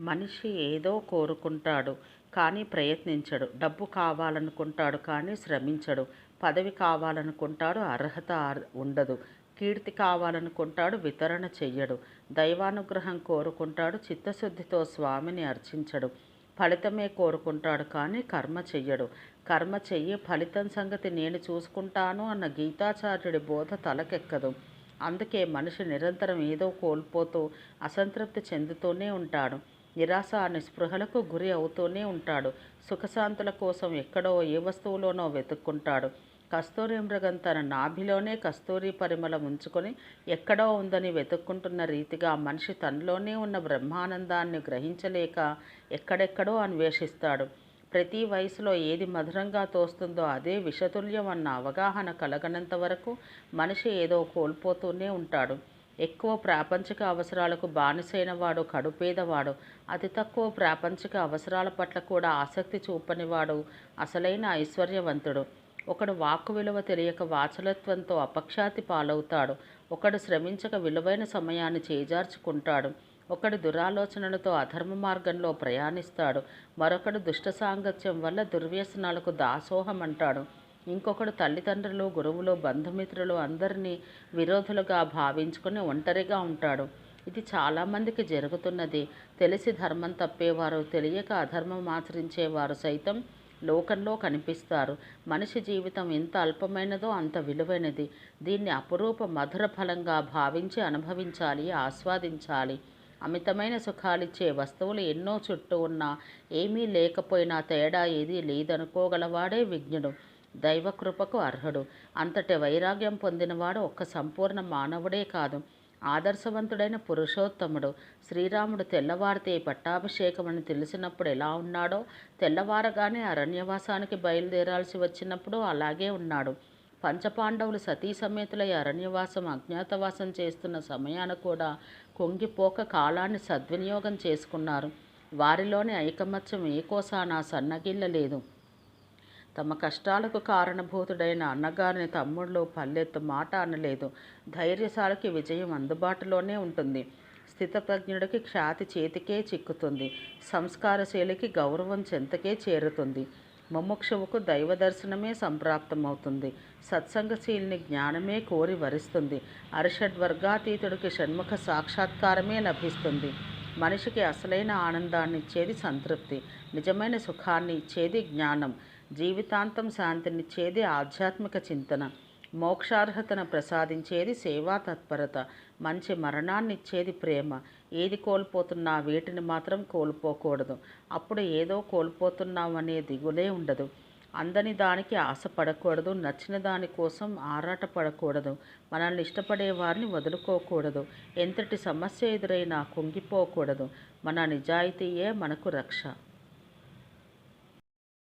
మనిషి ఏదో కోరుకుంటాడు కానీ ప్రయత్నించడు. డబ్బు కావాలనుకుంటాడు కానీ శ్రమించడు. పదవి కావాలనుకుంటాడు అర్హత ఉండదు. కీర్తి కావాలనుకుంటాడు వితరణ చెయ్యడు. దైవానుగ్రహం కోరుకుంటాడు చిత్తశుద్ధితో స్వామిని అర్చించడు. ఫలితమే కోరుకుంటాడు కానీ కర్మ చెయ్యడు. కర్మ చెయ్యి ఫలితం సంగతి నేను చూసుకుంటాను అన్న గీతాచార్యుడి బోధ తలకెక్కదు. అందుకే మనిషి నిరంతరం ఏదో కోల్పోతూ అసంతృప్తి చెందుతూనే ఉంటాడు. నిరాశ నిస్పృహలకు గురి అవుతూనే ఉంటాడు. సుఖశాంతుల కోసం ఎక్కడో ఏ వస్తువులోనో వెతుక్కుంటాడు. కస్తూరి మృగం తన నాభిలోనే కస్తూరి పరిమళం ఉంచుకొని ఎక్కడో ఉందని వెతుక్కుంటున్న రీతిగా మనిషి తనలోనే ఉన్న బ్రహ్మానందాన్ని గ్రహించలేక ఎక్కడెక్కడో అన్వేషిస్తాడు. ప్రతి వయసులో ఏది మధురంగా తోస్తుందో అదే విషతుల్యం అన్న అవగాహన కలగనంత వరకు మనిషి ఏదో కోల్పోతూనే ఉంటాడు. ఎక్కువ ప్రాపంచిక అవసరాలకు బానిసైన వాడు కడుపేదవాడు. అతి తక్కువ ప్రాపంచిక అవసరాల పట్ల కూడా ఆసక్తి చూపనివాడు అసలైన ఐశ్వర్యవంతుడు. ఒకడు వాక్కు విలువ తెలియక వాచలత్వంతో అపక్షాతి పాలవుతాడు. ఒకడు శ్రమించక విలువైన సమయాన్ని చేజార్చుకుంటాడు. ఒకడు దురాలోచనలతో అధర్మ మార్గంలో ప్రయాణిస్తాడు. మరొకడు దుష్ట సాంగత్యం వల్ల దుర్వ్యసనాలకు దాసోహం అంటాడు ఇంకొకడు తల్లిదండ్రులు గురువులు బంధుమిత్రులు అందరినీ విరోధులుగా భావించుకొని ఒంటరిగా ఉంటాడు. ఇది చాలామందికి జరుగుతున్నది. తెలిసి ధర్మం తప్పేవారు తెలియక అధర్మం ఆచరించేవారు సైతం లోకంలో కనిపిస్తారు. మనిషి జీవితం ఎంత అల్పమైనదో అంత విలువైనది. దీన్ని అపురూప మధుర ఫలంగా భావించి అనుభవించాలి ఆస్వాదించాలి. అమితమైన సుఖాలిచ్చే వస్తువులు ఎన్నో చుట్టూ ఉన్నా ఏమీ లేకపోయినా తేడా ఏదీ లేదనుకోగలవాడే విజ్ఞుడు. దైవకృపకు అర్హుడు. అంతటి వైరాగ్యం పొందినవాడు ఒక్క సంపూర్ణ మానవుడే కాదు. ఆదర్శవంతుడైన పురుషోత్తముడు. శ్రీరాముడు తెల్లవారితే పట్టాభిషేకం అని తెలిసినప్పుడు ఎలా ఉన్నాడో తెల్లవారగానే అరణ్యవాసానికి బయలుదేరాల్సి వచ్చినప్పుడు అలాగే ఉన్నాడు. పంచపాండవులు సతీ సమేతులై అరణ్యవాసం అజ్ఞాతవాసం చేస్తున్న సమయాన కూడా కొంగిపోక కాలాన్ని సద్వినియోగం చేసుకున్నారు. వారిలోని ఐకమత్యం ఏ కోసానా సన్నగిల్లలేదు. తమ కష్టాలకు కారణభూతుడైన అన్నగారిని తమ్ముళ్ళు పల్లెత్తు మాట అనలేదు. ధైర్యశాలకి విజయం అందుబాటులోనే ఉంటుంది. స్థితప్రజ్ఞుడికి ఖ్యాతి చేతికే చిక్కుతుంది. సంస్కారశీలికి గౌరవం చెంతకే చేరుతుంది. ముముక్షువుకు దైవ దర్శనమే సంప్రాప్తమవుతుంది. సత్సంగశీలిని జ్ఞానమే కోరి వరిస్తుంది. అరిషడ్వర్గాతీతుడికి షణ్ముఖ సాక్షాత్కారమే లభిస్తుంది. మనిషికి అసలైన ఆనందాన్ని ఇచ్చేది సంతృప్తి నిజమైన సుఖాన్ని ఇచ్చేది జ్ఞానం జీవితాంతం శాంతినిచ్చేది ఆధ్యాత్మిక చింతన మోక్షార్హతను ప్రసాదించేది సేవా తత్పరత మంచి మరణాన్ని ఇచ్చేది ప్రేమ. ఏది కోల్పోతున్నా వీటిని మాత్రం కోల్పోకూడదు. అప్పుడు ఏదో కోల్పోతున్నామనే దిగులే ఉండదు. అందని దానికి ఆశపడకూడదు నచ్చిన దానికోసం ఆరాటపడకూడదు మనల్ని ఇష్టపడే వారిని వదులుకోకూడదు ఎంతటి సమస్య ఎదురైనా కుంగిపోకూడదు. మన నిజాయితీయే మనకు రక్ష.